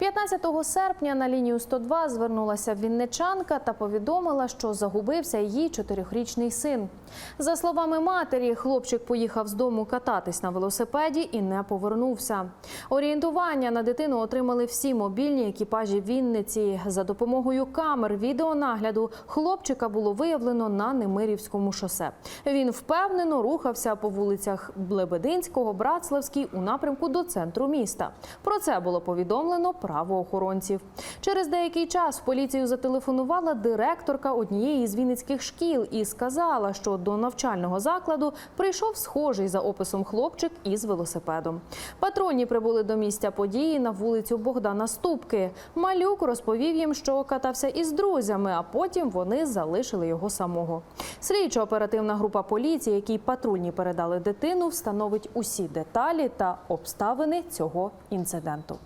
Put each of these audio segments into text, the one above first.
15 серпня на лінію 102 звернулася вінничанка та повідомила, що загубився її чотирьохрічний син. За словами матері, хлопчик поїхав з дому кататись на велосипеді і не повернувся. Орієнтування на дитину отримали всі мобільні екіпажі Вінниці. За допомогою камер відеонагляду хлопчика було виявлено на Немирівському шосе. Він впевнено рухався по вулицях Лебединського, Братславській у напрямку до центру міста. Про це було повідомлено правоохоронців. Через деякий час в поліцію зателефонувала директорка однієї з вінницьких шкіл і сказала, що до навчального закладу прийшов схожий за описом хлопчик із велосипедом. Патрульні прибули до місця події на вулицю Богдана Ступки. Малюк розповів їм, що катався із друзями, а потім вони залишили його самого. Слідчо-оперативна група поліції, якій патрульні передали дитину, встановить усі деталі та обставини цього інциденту.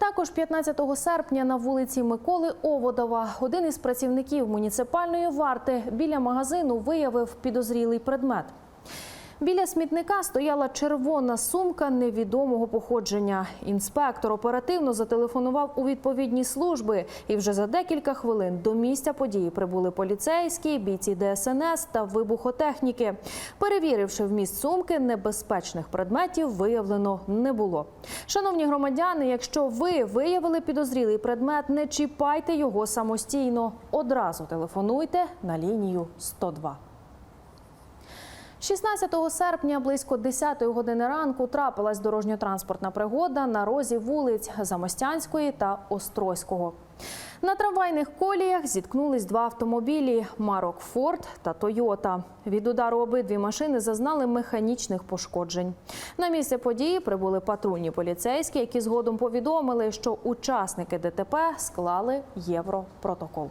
Також 15 серпня на вулиці Миколи Оводова один із працівників муніципальної варти біля магазину виявив підозрілий предмет. Біля смітника стояла червона сумка невідомого походження. Інспектор оперативно зателефонував у відповідні служби, і вже за декілька хвилин до місця події прибули поліцейські, бійці ДСНС та вибухотехніки. Перевіривши вміст сумки, небезпечних предметів виявлено не було. Шановні громадяни, якщо ви виявили підозрілий предмет, не чіпайте його самостійно. Одразу телефонуйте на лінію 102. 16 серпня близько 10 години ранку трапилась дорожньо-транспортна пригода на розі вулиць Замостянської та Острозького. На трамвайних коліях зіткнулись два автомобілі марок Форд та Тойота. Від удару обидві машини зазнали механічних пошкоджень. На місце події прибули патрульні поліцейські, які згодом повідомили, що учасники ДТП склали європротокол.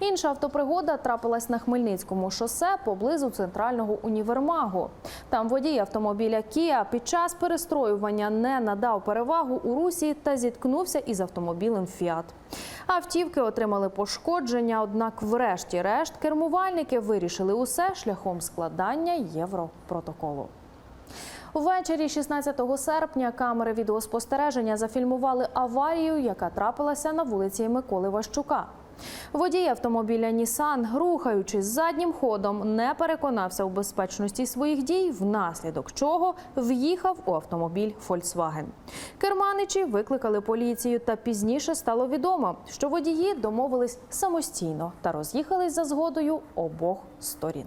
Інша автопригода трапилась на Хмельницькому шосе поблизу центрального універмагу. Там водій автомобіля Кія під час перестроювання не надав перевагу у русі та зіткнувся із автомобілем Фіат. Автівки отримали пошкодження, однак, врешті-решт, кермувальники вирішили усе шляхом складання європротоколу. Ввечері 16 серпня камери відеоспостереження зафільмували аварію, яка трапилася на вулиці Миколи Ващука. Водій автомобіля Нісан, рухаючись заднім ходом, не переконався у безпечності своїх дій, внаслідок чого в'їхав у автомобіль Фольксваген. Керманичі викликали поліцію, та пізніше стало відомо, що водії домовились самостійно та роз'їхались за згодою обох сторін.